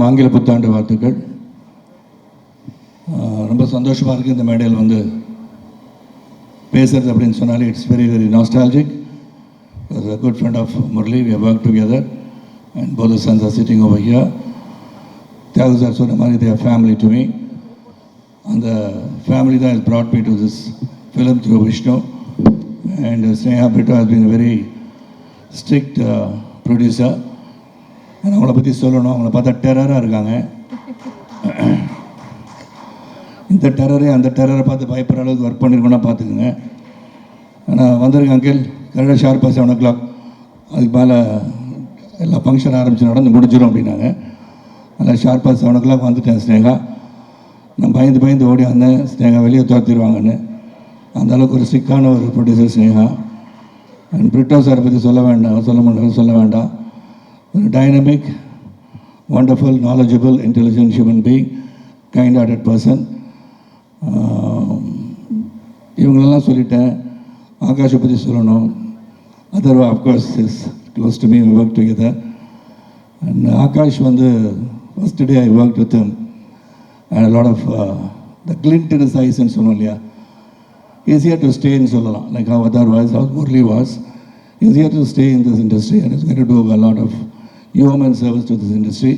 அனைவருக்கும் ஆங்கில புத்தாண்டு வாழ்த்துக்கள் ஆஹ் ரொம்ப சந்தோஷமாக இருக்குது இந்த மேடையில் வந்து பேசுறது அப்படின்னு சொன்னாலே it's very very nostalgic a good friend of Murli, we have worked together and both the sons are sitting over here. Thiyagu sir சொன்ன மாதிரி they are family to me. அந்த ஃபேமிலி தான் has brought me to this film through Vishnu and Sneha Brito has been a very strict uh, producer. And அவங்கள பற்றி சொல்லணும். அவங்கள பார்த்தா டெரராக இருக்காங்க. இந்த டெரரே அந்த டெரரை பார்த்து பயப்படுற அளவுக்கு ஒர்க் பண்ணியிருக்கோன்னா பார்த்துக்குங்க. ஆனால் வந்திருக்கேன் அங்கிள் கரெக்டாக ஷார்ப்பாக செவன் ஓ கிளாக் அதுக்கு மேலே எல்லா ஃபங்க்ஷன் ஆரம்பித்து நடந்து முடிஞ்சிடும் அப்படின்னாங்க. அதில் ஷார்ப்பாக செவன் ஓ கிளாக் வந்துட்டேன் ஸ்னேகா. நான் பயந்து பயந்து ஓடி வந்தேன். ஸ்னேகா வெளியே துரத்திடுவாங்கன்னு. அந்த அளவுக்கு ஒரு சிக்கான ஒரு ப்ரொடியூசர் ஸ்னேகா. அண்ட் பிரிட்டோ சாரை பற்றி சொல்ல வேண்டாம். சொல்ல மாட்டேன் சொல்ல வேண்டாம். ஒரு dynamic wonderful knowledgeable intelligent human being kind hearted person இவங்களெல்லாம் சொல்லிட்டேன். ஆகாஷை பற்றி சொல்லணும். Atharvaa of course is close to me work together and Akash வந்து first day I work with and lot of the Clint in ஐஸ்ன்னு சொன்னோம் இல்லையா? ஈஸியாக to ஸ்டேன்னு சொல்லலாம். Like how voice how Murali was ஈஸியாக to stay in this industry and is to do a lot of human service to this industry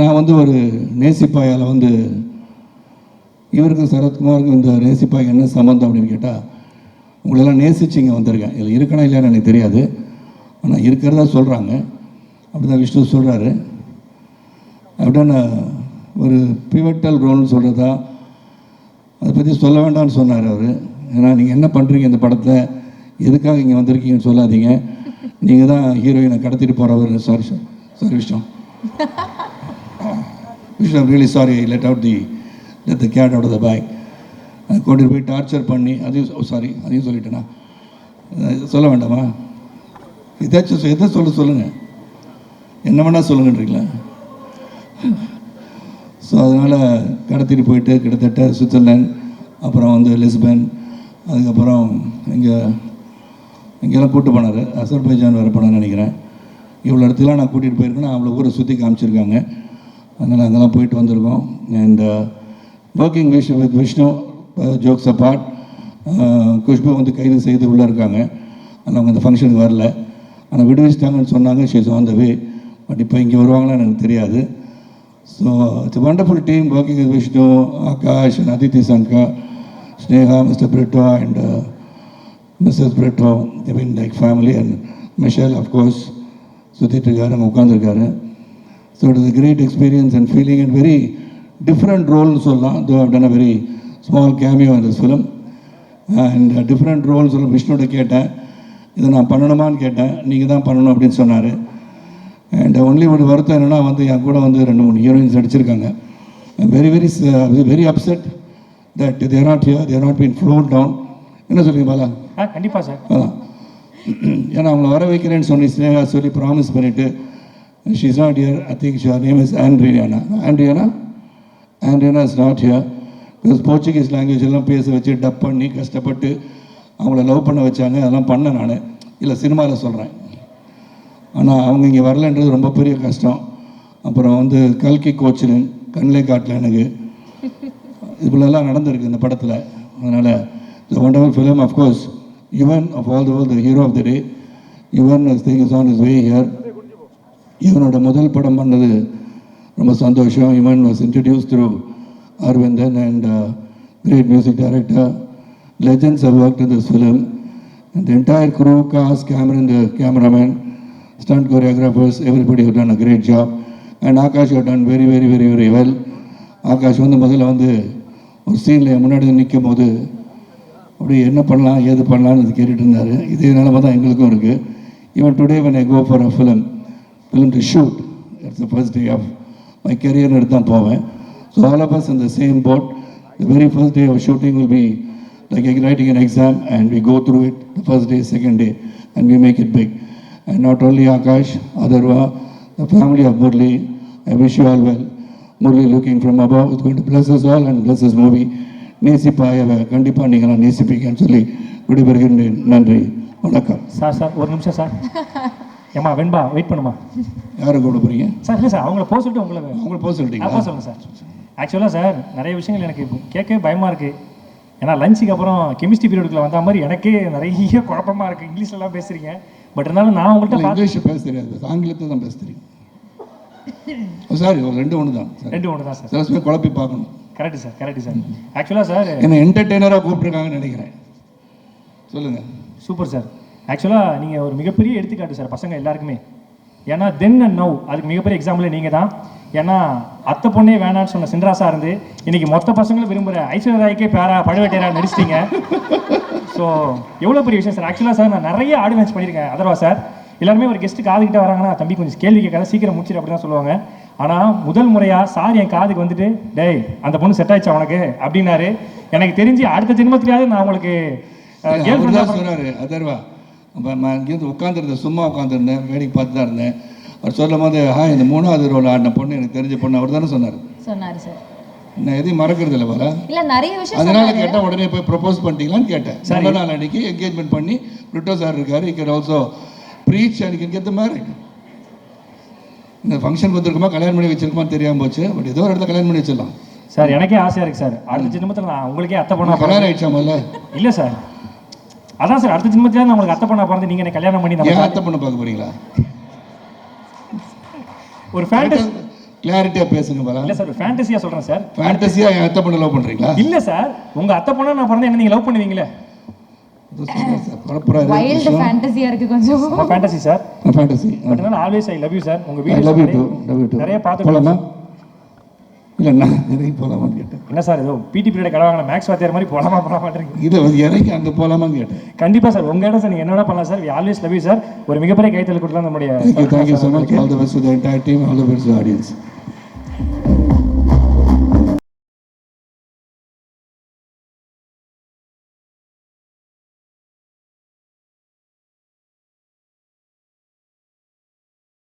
நான் வந்து ஒரு நேசிப்பாயால் வந்து இவருக்கும் சரத்குமாருக்கும் இந்த நேசிப்பாய் என்ன சம்மந்தம் அப்படின்னு கேட்டால் உங்களெல்லாம் நேசிச்சு இங்கே வந்திருக்கேன். இதில் இருக்கணும் இல்லையான்னு எனக்கு தெரியாது. ஆனால் இருக்கிறதா சொல்கிறாங்க அப்படி தான் விஷ்ணு சொல்கிறாரு அப்படின்னா ஒரு பிவட்டல் ரோல்னு சொல்கிறதா அதை பற்றி சொல்ல வேண்டாம்னு சொன்னார் அவர். ஏன்னா நீங்கள் என்ன பண்ணுறீங்க இந்த படத்தில்? எதுக்காக இங்கே வந்திருக்கீங்கன்னு சொல்லாதீங்க. நீங்கள் தான் ஹீரோயினை கடத்திட்டு போகிறவர் சாரி சாரி விஷ்ணம் விஷ்ணம் really sorry let out the let the cat out the bag கொண்டு போய் டார்ச்சர் பண்ணி அதையும் oh, சாரி அதையும் சொல்லிட்டேனா? சொல்ல வேண்டாமா? ஏதாச்சும் எதை சொல்ல சொல்லுங்கள் என்ன வேணால் சொல்லுங்கன்றீங்களா? ஸோ அதனால் கடத்திட்டு போயிட்டு கிட்டத்தட்ட சுவிட்சர்லாந்து அப்புறம் வந்து லிஸ்பன் அதுக்கப்புறம் இங்கே இங்கெல்லாம் கூப்பிட்டு போனார். அசர்பைஜான் வேறு போனான்னு நினைக்கிறேன். இவ்வளோ இடத்துலாம் நான் கூட்டிகிட்டு போயிருக்கேன். அவ்வளோ ஊரை சுற்றி காமிச்சிருக்காங்க. அதனால் அங்கெல்லாம் போயிட்டு வந்திருக்கோம். And working wish with Vishnu jokes apart Khushbu வந்து கைது செய்து உள்ளே இருக்காங்க. ஆனால் அவங்க அந்த ஃபங்க்ஷனுக்கு வரல. ஆனால் விடுவிச்சிட்டாங்கன்னு சொன்னாங்க. She's on the way but இப்போ இங்கே வருவாங்களான்னு எனக்கு தெரியாது. So it's wonderful team working with Vishnu Akash Aditi Sanga Sneha Mr Britto and Mrs Britto I mean like family and Michelle of course சுற்றிட்டு இருக்காரு அங்கே உட்காந்துருக்காரு so it is great experience and feeling and very different ரோல்னு சொல்லலாம் though have done a very small cameo இந்த film and different role சொல்ல விஷ்ணுட கேட்டேன் இதை நான் பண்ணணுமான்னு கேட்டேன் நீங்கள் தான் பண்ணணும் அப்படின்னு சொன்னார். அண்ட் ஒன்லி ஒரு வருத்தம் என்னென்னா வந்து என் கூட வந்து ரெண்டு மூணு ஹீரோயின்ஸ் நடிச்சிருக்காங்க. Very very very upset that they're not here they're not been float down என்ன சொல்லுங்க பாலா? ஆ கண்டிப்பாக சார். அதான் ஏன்னா அவங்கள வர வைக்கிறேன்னு சொல்லி ஸ்னேகா சொல்லி ப்ராமிஸ் பண்ணிவிட்டு she is not here I think sure name is Andriana Andriana Andriana is not here because Portuguese language எல்லாம் பேச வச்சு டப் பண்ணி கஷ்டப்பட்டு அவங்கள லவ் பண்ண வச்சாங்க. அதெல்லாம் பண்ணேன் நான். இல்லை சினிமாவில் சொல்கிறேன் ஆனால் அவங்க இங்கே வரலன்றது ரொம்ப பெரிய கஷ்டம். அப்புறம் வந்து கல்கி கோச்சின் கண்ணிலே காட்டல எனக்கு. இதுக்குள்ளெல்லாம் நடந்திருக்கு இந்த படத்தில். அதனால் the wonderful film of course even although the hero of the day even is thing is on his way here இவனோட முதல் படம் பண்ணது ரொம்ப சந்தோஷம் இவன் was introduce through Aravindan and great music director legends have work in this film the entire crew cast Cameron the cameraman stunt choreographers everybody have done a great job and Akash have done very very very very well Akash வந்து முதல்ல வந்து ஒரு சீனில் முன்னாடி நிற்கும் போது அப்படி என்ன பண்ணலாம் ஏது பண்ணலாம்னு கேட்டுட்டு இருந்தார் இதே நிலமை தான் எங்களுக்கும் இருக்குது even today when I go for a film film to shoot it's the first day of my career எடுத்து தான் போவேன் so all of us in the same boat the very first day of shooting will be like writing an exam and we go through it the first day second day and we make it big and not only Akash Adarva the family of Murli I wish you all well Murli looking from above is going to bless us all and bless this movie நேசிப்பாயவை கண்டிப்பாக நீங்களாம் நேசிப்பீங்கன்னு சொல்லி விடைபெறுகின்றேன். நன்றி. வணக்கம். Sir sir ஒரு நிமிஷம் sir. ஏமா வெண்பா வெயிட் பண்ணுமா? யாரை கூப்பிட போகிறீங்க சார் இல்லை சார் அவங்கள போக சொல்லிட்டு உங்களை அவங்கள போக சொல்லிட்டீங்களா? அப்போ சொல்லுங்கள் சார். ஆக்சுவலாக சார் நிறைய விஷயங்கள் எனக்கு கேட்கவே பயமாக இருக்குது ஏன்னா லஞ்சுக்கு அப்புறம் கெமிஸ்ட்ரி பீரியடுக்குள்ள வந்த மாதிரி எனக்கே நிறைய குழப்பமா இருக்குது இங்கிலீஷ்லலாம் பேசுகிறீங்க பட் இருந்தாலும் நான் உங்கள்கிட்ட இங்கிலீஷ் பேச தெரியாது ஆங்கிலத்தை தான் பேச தெரியும் சாரி ரெண்டு ஒன்று தான் ரெண்டு ஒன்று தான் சார். சில குழப்பி பார்க்கணும். கரெக்ட் சார் கரெக்ட் சார் ஆக்சுவலாக சார் என்னை என்டர்டெய்னராக கூப்பிட்ருக்காங்கன்னு நினைக்கிறேன். சொல்லுங்கள் சூப்பர் சார் ஆக்சுவலாக நீங்கள் ஒரு மிகப்பெரிய எடுத்துக்காட்டு சார் பசங்க எல்லாருக்குமே. ஏன்னா தென் அண்ட் நவ் அதுக்கு மிகப்பெரிய எக்ஸாம்பிள் நீங்கள் தான். ஏன்னா அத்தை பொண்ணே வேணான்னு சொன்ன சின்ராசா இருந்து இன்னைக்கு மொத்த பசங்களும் விரும்புகிற ஐஸ்வர்யா ராய்க்கே பேரா பழுவேட்டையரா நடிச்சிட்டீங்க. ஸோ எவ்வளோ பெரிய விஷயம் சார் ஆக்சுவலாக சார் நான் நிறைய ஆடியன்ஸ் பண்ணியிருக்கேன். அதர்வா சார் எல்லாருமே ஒரு கெஸ்ட்டு காதுகிட்ட வராங்கன்னா தம்பி கொஞ்சம் கேள்வி கேட்காத சீக்கிரம் முடிச்சிடு அப்படி தான் சொல்லுவாங்க. ஆனால் முதல் முறையாக சார் என் காதுக்கு வந்துட்டு டேய் அந்த பொண்ணு செட் ஆயிடுச்சா உனக்கு? அப்படின்னாரு. எனக்கு தெரிஞ்சு அடுத்த ஜென்மத்திலேயாவது நான் உங்களுக்கு சொன்னார் அதர்வா இங்கேருந்து உட்காந்துருந்தேன் சும்மா உட்காந்துருந்தேன் வேடிக்கை பார்த்து தான் இருந்தேன். அவர் சொல்லும் போது ஆ இந்த மூணாவது ரோல் ஆடின பொண்ணு எனக்கு தெரிஞ்ச பொண்ணு அவர் தானே சொன்னார். சொன்னாரு சார். நான் எதையும் மறக்கிறது இல்லை வர இல்ல நிறைய விஷயம் அதனால கேட்டால் உடனே போய் ப்ரப்போஸ் பண்ணிட்டீங்களான்னு கேட்டேன். நல்ல நாள் அன்னைக்கு என்கேஜ்மெண்ட் பண்ணி ரிட்டோ சார் இருக்காரு இ கேன் ஆல்சோ ப்ரீச் அன்னைக்கு கெத்த மாதிரி இந்த ஃபங்க்ஷன் வந்திருக்குமா கல்யாணம் பண்ணி வச்சிருக்குமா தெரியாம போச்சு. பட் ஏதோ ஒரு இடத்துல கல்யாணம் பண்ணி வச்சிடலாம். சார் எனக்கே ஆசையா இருக்கு சார். அடுத்த ஜென்மத்தில் நான் உங்களுக்கே அத்தை பண்ணா கல்யாணம் ஆயிடுச்சா முதல்ல இல்ல சார். அதான் சார் அடுத்த ஜென்மத்தில் நான் உங்களுக்கு அத்தை பண்ணா பிறந்து நீங்க என்ன கல்யாணம் பண்ணி ஏன் அத்தை பொண்ணு பார்க்க போறீங்களா? ஒரு ஃபேண்டஸ் கிளாரிட்டியாக பேசுங்க பரா இல்ல சார் ஃபேண்டசியா சொல்றேன் சார். ஃபேண்டஸியா என் அத்தை பொண்ணு லவ் பண்ணுறீங்களா இல்ல சார் உங்க அத்தை பொண்ணா நான் பிறந்தா என்ன நீங்க லவ் பண்ணுவீங்களே? வைல்டு ஃபேண்டசியா இருக்கு கொஞ்சம். Fantasy sir fantasy but always I love you sir உங்க I love you video too love you too நிறைய பார்த்து போகலாமா இல்லை நான் இறங்கி கேட்டேன். என்ன சார் ஏதோ பிடி பீரியட் கடவாங்க மேக்ஸ் வாத்தியார் மாதிரி போலாமா போலாமான்றீங்க இதை வந்து இறங்கி அங்கே போகலாமான்னு கேட்டேன். கண்டிப்பா சார் உங்க இடம் சார் நீங்க என்னடா பண்ணலாம் sir always love you sir ஒரு மிகப்பெரிய கைத்தல் கொடுக்கலாம் நம்முடைய thank you so much all the best to the entire team all the best audience